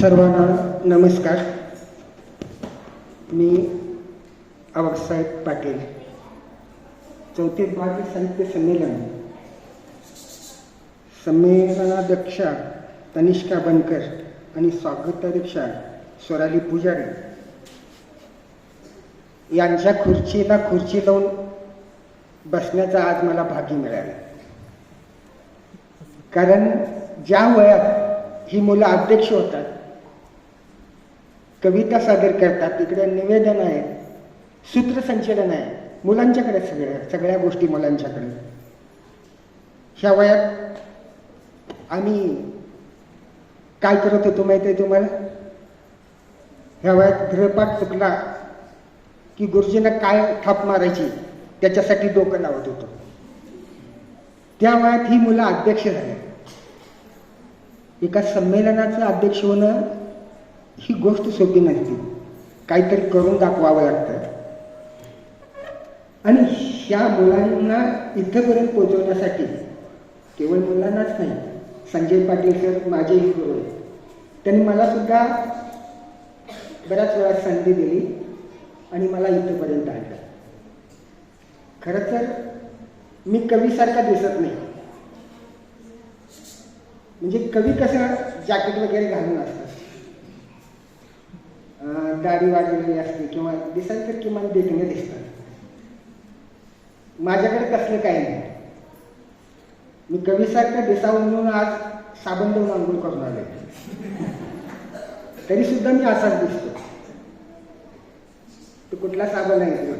सर्वांना नमस्कार. मी आबासाहेब पाटील. चौथे भारतीय साहित्य संमेलन. संमेलनाध्यक्षा तनिष्का बनकर आणि स्वागताध्यक्षा स्वराली पुजारी. यांच्या खुर्चीला खुर्ची लावून बसण्याचा आज मला भाग्य मिळालं. कारण ज्या वयात ही मुलं अध्यक्ष होतात कविता सादर करतात. तिकडे निवेदन आहे. सूत्रसंचलन आहे. मुलांच्याकडे सगळ्या सगळ्या गोष्टी मुलांच्याकडे. ह्या वयात आम्ही काय करत होतो माहिती आहे तुम्हाला? ह्या वयात गृहपाठ चुकला की गुरुजींना काय थाप मारायची त्याच्यासाठी डोकं लावत होतो. त्या वयात ही मुलं अध्यक्ष झाली. एका संमेलनाचं अध्यक्ष होणं ही गोष्ट सोपी नसते. काहीतरी करून दाखवावं लागतं. आणि ह्या मुलांना इथंपर्यंत पोहोचवण्यासाठी केवळ मुलांनाच नाही संजय पाटील सर माझेही गुरु आहेत. त्यांनी मला सुद्धा बऱ्याच वेळा संधी दिली आणि मला इथंपर्यंत आणलं. खरं तर मी कवीसारखा दिसत नाही. म्हणजे कवी कसं जॅकेट वगैरे घालून असतात दाढी वाढलेली असते किंवा दिसाल तर किमान देखणे दिसतात. माझ्याकडे कसलं काही नाही. मी कवीसारखं दिसावं म्हणून आज साबण देऊन अंघोळ करून आले. तरी सुद्धा मी असाच दिसतो. तो कुठला साबण आहे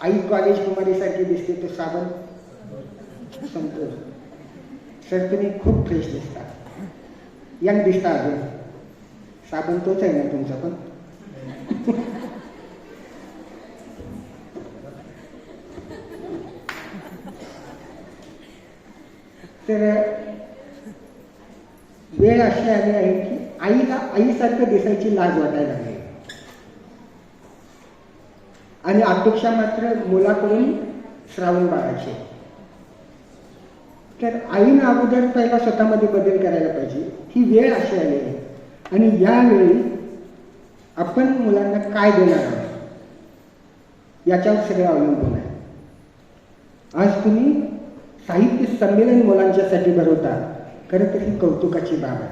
आई कॉलेज कुमारीसारखी दिसते तो साबण? संपतो सर तुम्ही खूप फ्रेश दिसता. यंग दिसता अजून. साबण तोच आहे ना तुमचा पण? तर वेळ अशी आली आहे की आईला आईसारखं दिसायची लाज वाटायला लागली. आणि अपेक्षा मात्र मुलाकडून श्रावण बाळाची तर आईनं अगोदर पहिला स्वतःमध्ये बदल करायला पाहिजे. ही वेळ अशी आली आहे. आणि यावेळी आपण मुलांना काय देणार आहोत? याच्यावर सगळं अवलंबून आहे. आज तुम्ही साहित्य संमेलन मुलांच्यासाठी भरवता खरं तर ही कौतुकाची बाब आहे.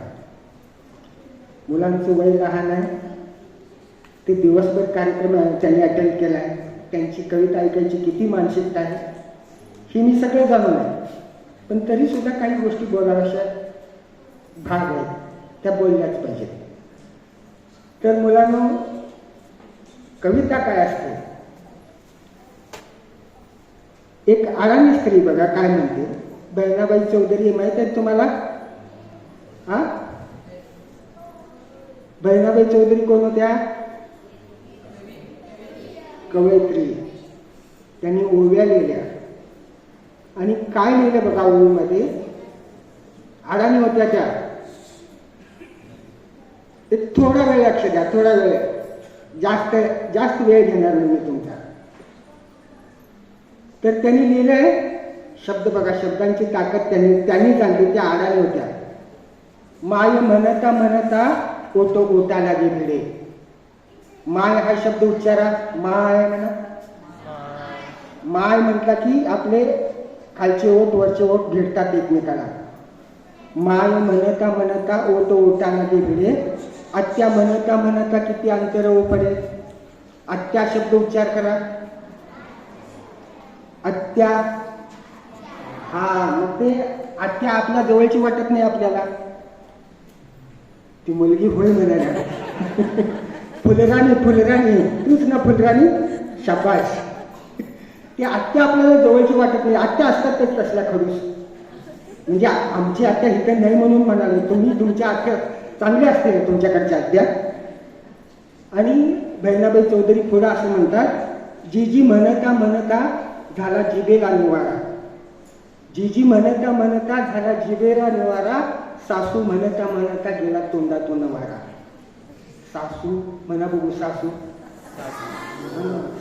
मुलांचं वय लहान आहे. ते दिवसभर कार्यक्रम त्यांनी अटेंड केला आहे त्यांची कविता ऐकायची किती मानसिकता आहे हे मी सगळं जाणून आहे. पण तरी सुद्धा काही गोष्टी बोलाव्याशा भाग आहेत. त्या बोलल्याच पाहिजेत तर मुलांना कविता काय असते? एक आरामी स्त्री बघा काय म्हणते? बहिणाबाई चौधरी माहीत आहे तुम्हाला? हा? बहिणाबाई चौधरी कोण होत्या? कवयित्री. त्यांनी ओव्या लिहिल्या. आणि काय लिहिलं बघा ओवीमध्ये अडाणी होत्या त्या. ते थोडा वेळ लक्ष द्या थोडा वेळ. जास्त जास्त वेळ घेणार नाही मी तुमचा. तर त्यांनी लिहिलंय शब्द बघा शब्दांची ताकद त्यांनी त्यांनी सांगली त्या अडाणी होत्या. माय म्हणता म्हणता ओतो ओटा लागे भिडे माय हा शब्द उच्चारा माय म्हणा. माय म्हटला की आपले खालचे ओठ वरचे ओठ भिडतात एकमेकाला. माय म्हणता म्हणता ओट ओटा नदी भिडे आत्या म्हणता म्हणता किती अंतर ओ पडे? आत्या शब्द उच्चार करा। आत्या हा मग ते आत्या आपल्या जवळची वाटत नाही आपल्याला. ती मुलगी होय म्हणायला फुलराणी फुलराणी तूच ना फुलराणी शाबाश. ते आत्या आपल्याला जवळची वाटत नाही. आत्या असतात ते तसल्या खडूस. म्हणजे आमची आत्या इथं नाही म्हणून म्हणाले. तुम्ही तुमच्या आत्या चांगल्या असतील तुमच्याकडच्या आत्या. आणि बहिणाबाई चौधरी पुढं असं म्हणतात जी जी म्हणता म्हणता झाला जिबेला निवारा. जी जी म्हणता म्हणता झाला जिबेला निवारा सासू म्हणता म्हणता गेला तोंडातून वारा. सासू म्हणा बघू सासू.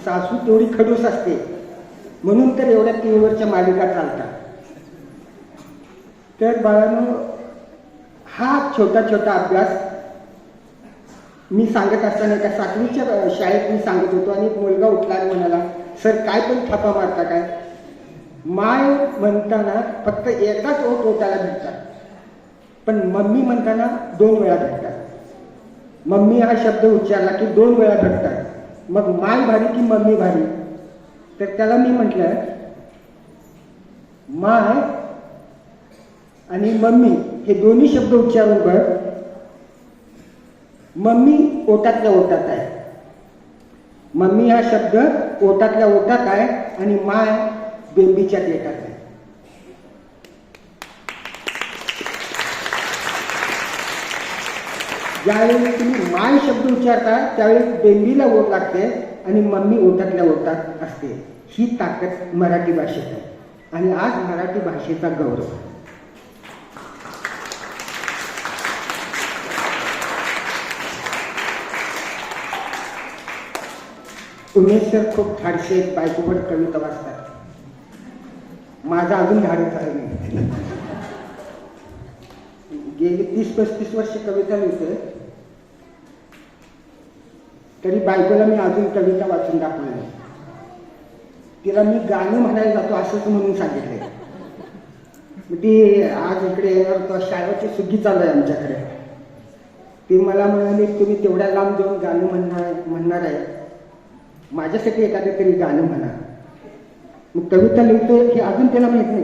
सासू. तेवढी खडूस असते. म्हणून तर एवढ्या टीव्हीवरच्या मालिका चालतात. तर बाळांनो हा छोटा छोटा अभ्यास मी सांगत असताना एका सातवीच्या शाळेत मी सांगत होतो आणि एक मुलगा उठला आणि म्हणाला सर काय पण थापा मारता काय? माय म्हणताना फक्त एकदाच ओ ओटायला भेटतात पण मम्मी म्हणताना दोन वेळा भेटतात मम्मी हा शब्द उच्चारला की दोन वेळा भेटतात मग माय भारी की मम्मी भारी? तर त्याला मी म्हटलं माय आणि मम्मी हे दोन्ही शब्द उच्चारून बघ. मम्मी ओटातल्या ओटात आहे. मम्मी हा शब्द ओटातल्या ओटात आहे आणि माय बेंबीच्या देठात आहे. ज्यावेळी तुम्ही माय शब्द उच्चारता त्यावेळी बेंबीला ओट लागते आणि मम्मी ओटातल्या ओटात असते. ही ताकद मराठी भाषेत आहे. आणि आज मराठी भाषेचा गौरव आहे. उमेश सर खूप धाडसे आहेत, कविता वाचतात माझा अजून धाडस आहे मी गेली तीस पस्तीस वर्ष कविता लिहिते तरी बायकोला मी अजून कविता वाचून दाखवली तिला मी गाणं म्हणायला जातो असंच म्हणून सांगितले ती आज इकडे येणार तर शाळेची सुगी चालू आहे आमच्याकडे. ती मला म्हणाली तुम्ही तेवढ्या लांब जाऊन गाणं म्हणणार म्हणणार आहे. माझ्यासाठी एखादं तरी गाणं म्हणा. मग कविता लिहितोय हे अजून त्याला माहीत नाही.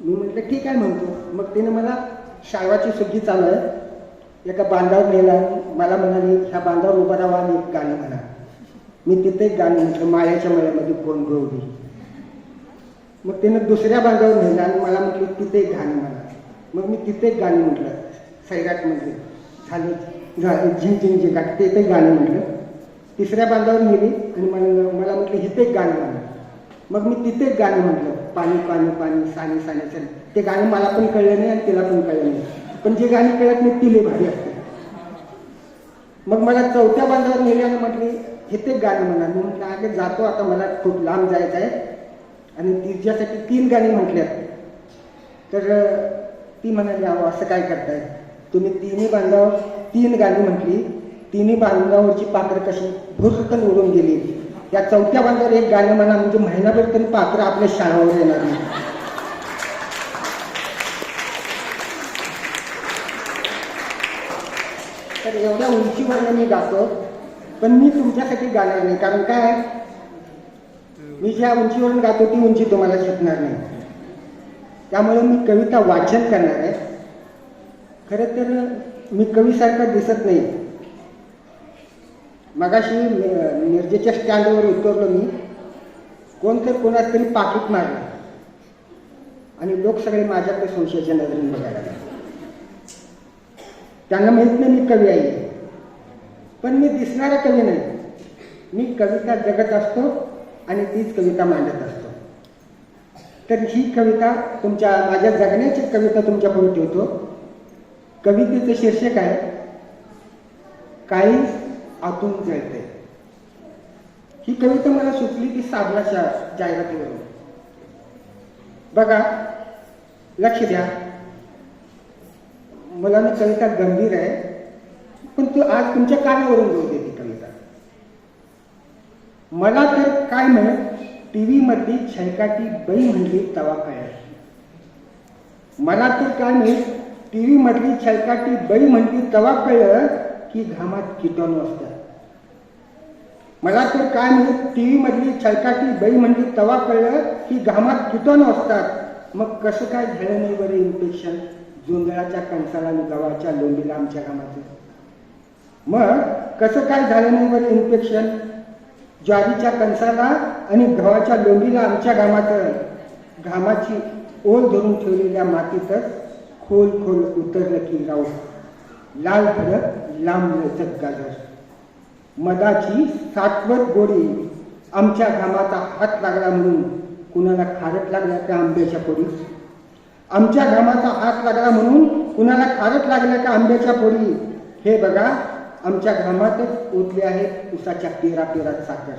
मी म्हटलं ठीक आहे म्हणतो. मग तिने मला शाळवाची सुट्टी चालू आहे एका बांधावर नेला. मला म्हणाली ह्या बांधावर उभा राहा आणि एक गाणं म्हणा. मी तिथे एक गाणं म्हटलं माळ्याच्या मळ्यामध्ये कोण गोवली मग तिनं दुसऱ्या बांधावर नेलं आणि मला म्हटलं तिथे एक गाणं म्हणा. मग मी तिथे एक गाणं म्हटलं सैराटमध्ये झालं झालं झिंग झिंग झिंगाट ते ते गाणं म्हटलं. तिसऱ्या बांधावर नेली आणि मला मला म्हटलं इथे एक गाणं म्हणलं मग मी तिथे एक गाणं म्हटलं पाणी पाणी पाणी साने साने साने. ते गाणं मला पण कळलं नाही आणि तिला पण कळलं नाही. पण जे गाणी कळत नाही तिले भारी असते. मग मला चौथ्या बांधावर नेली आणि म्हटली इथे एक गाणं म्हणा. मी म्हटलं अगे जातो आता मला खूप लांब जायचं आहे. आणि तिच्यासाठी तीन गाणी म्हटल्यात. तर ती म्हणाली अहो असं काय करताय? तुम्ही तिन्ही बांधावर तीन गाणी म्हटली. तिन्ही बांधावरची पात्र कशी? भुरकन उडून गेली. या चौथ्या बांधावर एक गाणं म्हणा म्हणजे महिनाभर तरी पात्र आपल्या शाळावर येणार नाही. तर एवढ्या उंचीवर मी गातो पण मी तुमच्यासाठी गाणार नाही. कारण काय? मी ज्या उंचीवरून गातो ती उंची तुम्हाला शिकणार नाही. त्यामुळे मी कविता वाचन करणार आहे. खरं तर मी कवीसारखं दिसत नाही. मगाशी मि- मिरजेच्या स्टँडवर उतरलो मी. कोणतर कोणात तरी पाकिट मारलं. आणि लोक सगळे माझ्याकडे संशयाच्या नजरेने बघायला लागले. त्यांना माहीत नाही मी कवी आहे. पण मी दिसणारा कवी नाही. मी कविता जगत असतो आणि तीच कविता मांडत असतो. तर ही कविता तुमच्या माझ्या जगण्याची कविता तुमच्यापुढे ठेवतो. कवितेचं शीर्षक आहे काही आतून जळते ही कविता मला सुचली ती साबणाच्या जाहिरातीवरून. बघा लक्ष द्या. मला मी कविता गंभीर आहे पण तू आज तुमच्या कानावरून बोलते ती कविता. मला तर काय म्हणत टीव्ही मधली छैकाटी बाई म्हणली तवा काय मला तर काय म्हण टीव्ही मधली छलकाटी बाई म्हणती तवा कळत की घामात किटाणू असतात. मला तर काय म्हण टीव्ही मधली छलकाटी बाई म्हणजे तवा कळलं की घामात किटाणू असतात. मग कसं काय झालं नाही बरं इन्फेक्शन जोंधळाच्या कणसाला आणि गव्हाच्या लोंबीला आमच्या घामाचं. मग कसं काय झालं नाही बरं इन्फेक्शन ज्वारीच्या कणसाला आणि गव्हाच्या लोंबीला आमच्या घामाचं. घामाची ओल धरून ठेवलेल्या मातीतच खोल खोल उतरलं की राहू लाल भडक लांब लचक गाजर. मदाची सातवत गोडी. आमच्या घामाचा हात लागला म्हणून कुणाला खारट लागला का आंब्याच्या पोडी आमच्या घामाचा हात लागला म्हणून कुणाला खारट लागला का आंब्याच्या पोडी हे बघा आमच्या घामातच ओतले आहेत उसाच्या पेरा पेरात साखर.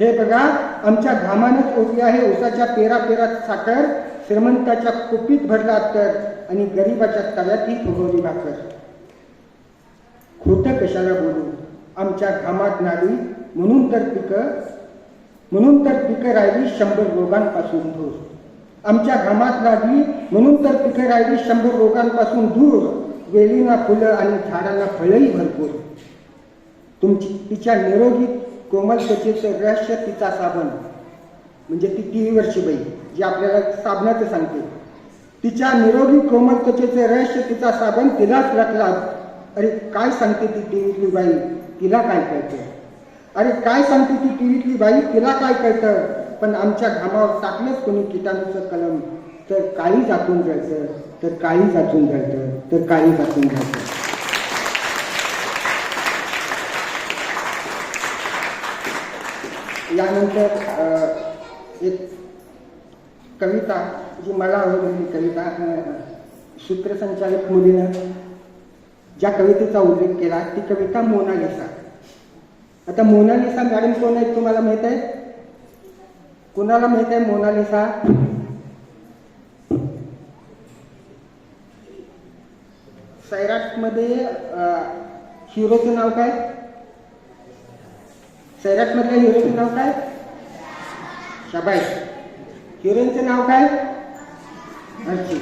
हे बघा आमच्या घामानच ओतले आहे उसाच्या पेरा पेरात साखर. श्रीमंताच्या कुपीत भरला तर आणि गरिबाच्या तव्यातही फुगवली भाकर. खोटं कशाला बोलू? आमच्या घामात नाली म्हणून तर पिकं म्हणून तर पिकं राहिली शंभर रोगांपासून दूर. आमच्या घामात नाडी म्हणून तर पिकं राहिली शंभर रोगांपासून दूर. वेलीना फुलं आणि झाडांना फळंही भरपूर. तुमची तिच्या निरोगी कोमल त्वचेचं रहस्य तिचा साबण. म्हणजे ती टी वर्षी बाई जी आपल्याला साबणाचं सांगते. तिच्या निरोगी कोमल त्वचेचं रहस्य तिचा साबण तिलाच लागला. अरे काय सांगते ती टीव्हीतली बाई? तिला काय कळतं? अरे काय सांगते ती टीव्हीतली बाई? तिला काय कळतं? पण आमच्या घामावर टाकलंच कोणी किटाणूचं कलम. तर काळी जातून जळतं तर काळी जातून जळतं तर काळी जातून जळतं यानंतर एक कविता जी मला आवडलेली कविता सूत्रसंचालक मुलीनं ज्या कवितेचा उल्लेख केला ती कविता मोनालिसा आता मोनालिसा मॅडम कोण आहेत तुम्हाला माहीत आहे? कोणाला माहीत आहे मोनालिसा सैराटमध्ये अ, हिरोचं नाव काय? सैराट मधल्या हिरोचं नाव काय? शबाई हिरोईनचं नाव काय? अर्ची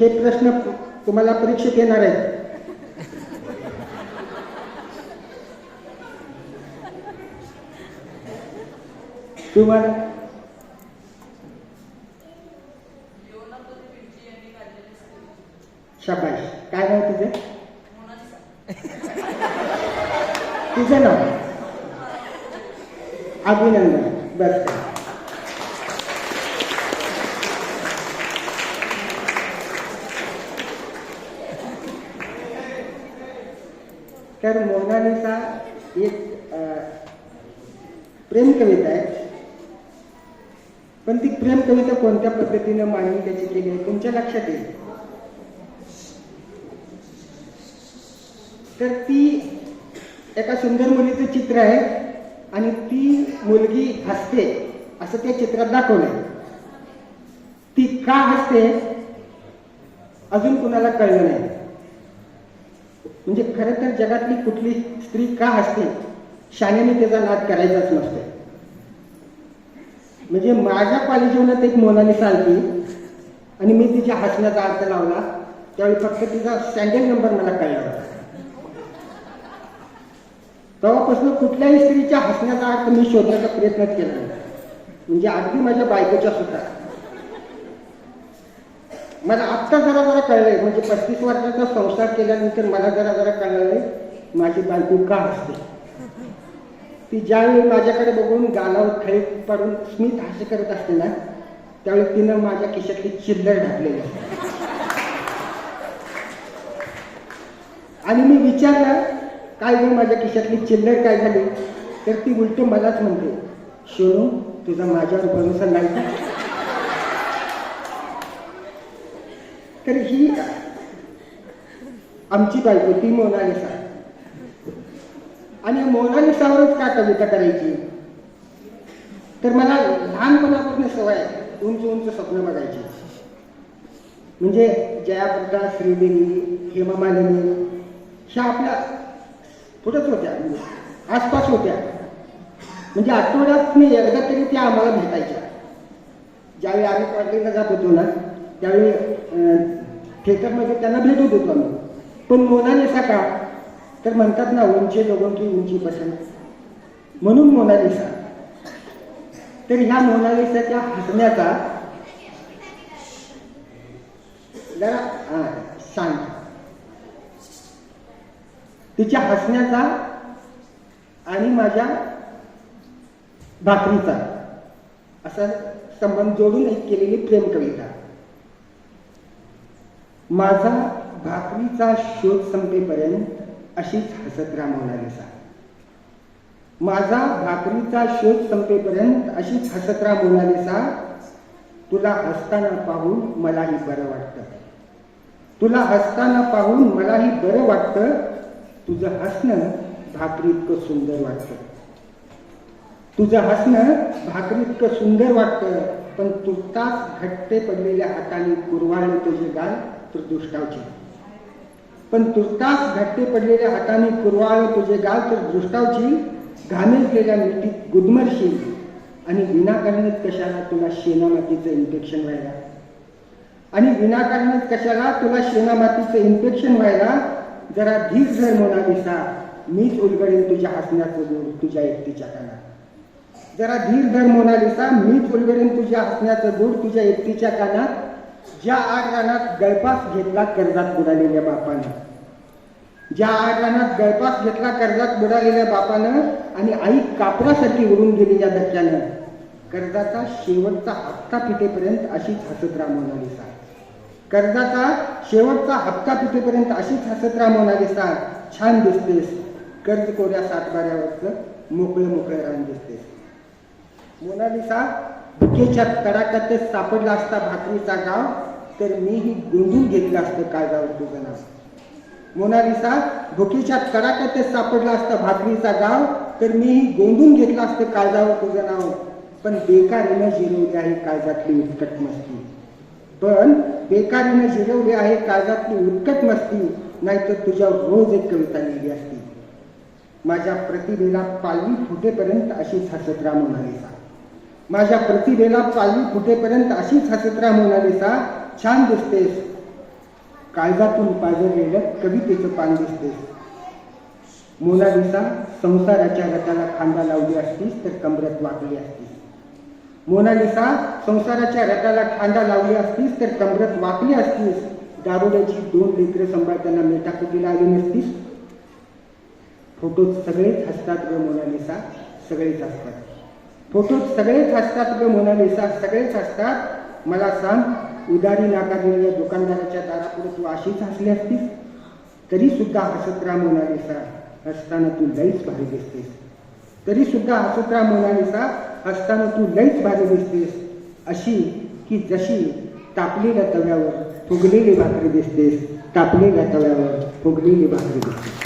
हे प्रश्न तुम्हाला परीक्षेत येणार आहेत. तुम्हाला शबाश. काय नाव तुझे? तुझं नाव? अभिनंदन. बस. तर मोनालिसा एक प्रेम कविता आहे. पण ती प्रेम कविता कोणत्या पद्धतीनं मांडणी त्याची केली आहे तुमच्या लक्षात येईल. तर ती एका सुंदर मुलीचं चित्र आहे आणि ती मुलगी हसते असं त्या चित्रात दाखवलंय. ती का हसते अजून कुणाला कळलं नाही. म्हणजे खरं तर जगातली कुठली स्त्री का हसते? शाण्याने त्याचा नाद करायचाच नसतो. म्हणजे माझ्या कॉलेजीवरच एक मोलाने आलती आणि मी तिच्या हसण्याचा अर्थ लावला. त्यावेळी फक्त तिचा सँडल नंबर मला कळला तेव्हापासून कुठल्याही स्त्रीच्या हसण्याचा अर्थ मी शोधण्याचा प्रयत्नच केला म्हणजे अगदी माझ्या बायकोच्या सुद्धा. मला आत्ता जरा जरा कळलंय. म्हणजे पस्तीस वर्षाचा संसार केल्यानंतर मला जरा जरा कळलंय. माझी बायको का असते ती ज्यावेळी माझ्याकडे बघून गालावर खळी पाडून स्मित हास्य करत असते ना त्यावेळी तिनं माझ्या खिशातली चिल्लर ढाकलेली असते. आणि मी विचारलं काय गं माझ्या खिशातली चिल्लर काय झाली? तर ती उलट मलाच म्हणते सोनू तुझा माझ्यावर भरोसा नाही. तर ही आमची बायको ती मोनालिसा आणि मोनालिसावरच का कविता करायची तर मला लहानपणापासून सवय आहे उंच उंच स्वप्न बघायची म्हणजे जयाप्रदा श्रीदेवी हेमा मालिनी ह्या आपल्या पुढंच होत्या आसपास होत्या म्हणजे आठवड्यात मी एकदा तरी त्या आम्हाला भेटायच्या ज्यावेळी आम्ही कॉलेजला जात होतो ना त्यावेळी थिएटरमध्ये त्यांना भेटत होतो आम्ही पण मोनालिसा का तर म्हणतात ना उंची लोगों की उंची पसंत. म्हणून मोनालिसा तर ह्या मोनालिसाच्या हसण्याचा जरा हा, सांग तिच्या हसण्याचा आणि माझ्या भाकरीचा असा संबंध जोडून एक केलेली प्रेम कविता. माझा भाकरीचा शोध संपेपर्यंत अशीच हसत राम मोनालिसा माझा भाकरीचा शोध संपेपर्यंत अशीच हसत राम मोनालिसा तुला हसताना पाहून मलाही बरं वाटतं. तुला हसताना पाहून मलाही बरं वाटतं. तुझं हसणं भाकरी इतकं सुंदर वाटतं. तुझं हसणं भाकरी इतकं सुंदर वाटतं पण तुर्तास घट्टे पडलेल्या हाताने कुरवाळले तुझे गाल तर दुष्टावचे पण तुर्तास घट्टे पडलेल्या हाताने कुरवाळ तुझे गाल तर दृष्टावची घामेजलेल्या मिठीत गुदमरशील आणि विनाकारणच कशाला तुला शेणामातीचं इन्फेक्शन व्हायला? आणि विनाकारणच कशाला तुला शेणामातीचं इन्फेक्शन व्हायला? जरा धीर धर मोनालिसा मीच उलगडेन तुझ्या हसण्याचं गोड तुझ्या एकटीच्या कानात. जरा धीर धर मोनालिसा मीच उलगडेन तुझ्या हसण्याचं गोड तुझ्या एकटीच्या कानात. ज्या आठ रानात गळपास घेतला कर्जात बुडालेल्या बापानं. ज्या आठ रानात गळपास घेतला कर्जात बुडालेल्या बापानं आणि आई कापरासाठी उडून गेली या धक्क्यानं कर्जाचा शेवटचा हप्ता पिठेपर्यंत अशीच हसत रामवणारी मोनालिसा कर्जाचा शेवटचा हप्ता पिठेपर्यंत अशीच हसत रामवणारी सा छान दिसतेस. कर्ज कोऱ्या सातबाऱ्यावरचं मोकळं मोकळं रान दिसतेस. मोनालिसा भुकेच्या तडाख्यातच सापडला असता भाकरीचा गाव तर मीही गुंडून घेतलं असतं काळजावर तुझं नाव मोनालिसा भुकेच्या तडाख्यातच सापडला असता भाकरीचा गाव तर मीही गोंधून घेतलं असतं काळजावर तुझं नाव पण बेकारीनं जिरवली आहे काळजातली उत्कट मस्ती. पण बेकारीनं जिरवली आहे काळजातली उत्कट मस्ती नाहीतर तुझ्यावर रोज एक कविता लिहिली असती. माझ्या प्रतिभेला पालवी फुटेपर्यंत अशीच हसत राम मोनालिसा माझ्या प्रतिभेला चालवी फुटेपर्यंत अशीच हसत्रा राहा मोनालिसा छान दिसतेस. काळजातून पाजरलेलं कवितेचं पान दिसतेस. मोनालिसा संसाराच्या रथाला खांदा लावली असतीस तर कमरत वाकली असतीस. मोनालिसा संसाराच्या रथाला खांदा लावली असतीस तर कमरत वाकली असतीस. दारुड्याची दोन लेकरं सांभाळताना मेटाकुटीला आली नसतीस. फोटोत सगळेच हसतात ग मोनालिसा सगळेच हसतात. फोटोत सगळेच हसतात ग मोनालिसा सगळेच हसतात. मला सांग उदारी नाकारलेल्या दुकानदाराच्या दारापुढे तू अशीच हसली असतीस? तरी सुद्धा हसत राहा मोनालिसा हसताना तू लईच भारी दिसतेस. तरी सुद्धा हसत राहा मोनालिसा हसताना तू लईच भारी दिसतेस. अशी की जशी तापलेल्या तव्यावर फुगलेली भाकरी दिसतेस तापलेल्या तव्यावर फुगलेली भाकरी दिसतेस.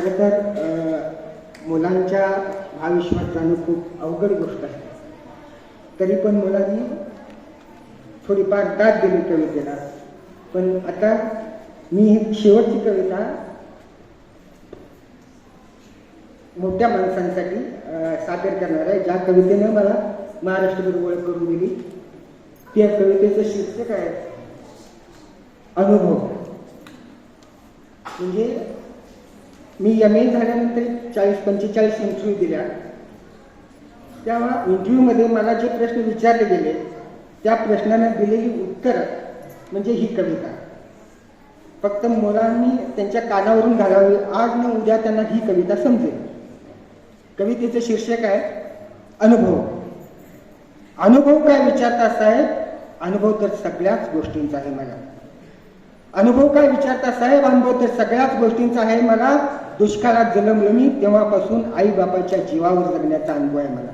खरं तर मुलांच्या भाविश्वात जाणं खूप अवघड गोष्ट आहे. तरी पण मुलांनी थोडीफार दाद दिली कवितेला. पण आता मी ही शेवटची कविता मोठ्या माणसांसाठी सादर करणार आहे. ज्या कवितेनं मला महाराष्ट्रभर ओळख करून दिली त्या कवितेचं शीर्षक आहे अनुभव. म्हणजे मी एम ए झाल्यानंतर चाळीस पंचेचाळीस इंटरव्ह्यू दिल्या. तेव्हा इंटरव्ह्यूमध्ये मला जे प्रश्न विचारले गेले त्या प्रश्नांना दिलेली उत्तर म्हणजे ही कविता. फक्त मुलांनी त्यांच्या कानावरून घालावी आज न उद्या त्यांना ही कविता समजेल. कवितेचं शीर्षक आहे अनुभव. अनुभव काय विचारता साहेब? अनुभव तर सगळ्याच गोष्टींचा आहे मला. अनुभव काय विचारता? साहेब अनुभव तर सगळ्याच गोष्टींचा आहे मला. दुष्काळात जन्मलो मी तेव्हापासून आई बाबाच्या जीवावर जगण्याचा अनुभव आहे मला.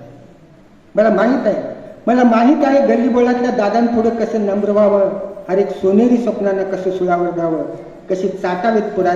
मला माहीत आहे. मला माहीत आहे गल्ली बोळातल्या दादांपुढं कसं नम्र व्हावं हर एक सोनेरी स्वप्नांना कसं सुळावर द्यावं कशी चाटावेत पुढारी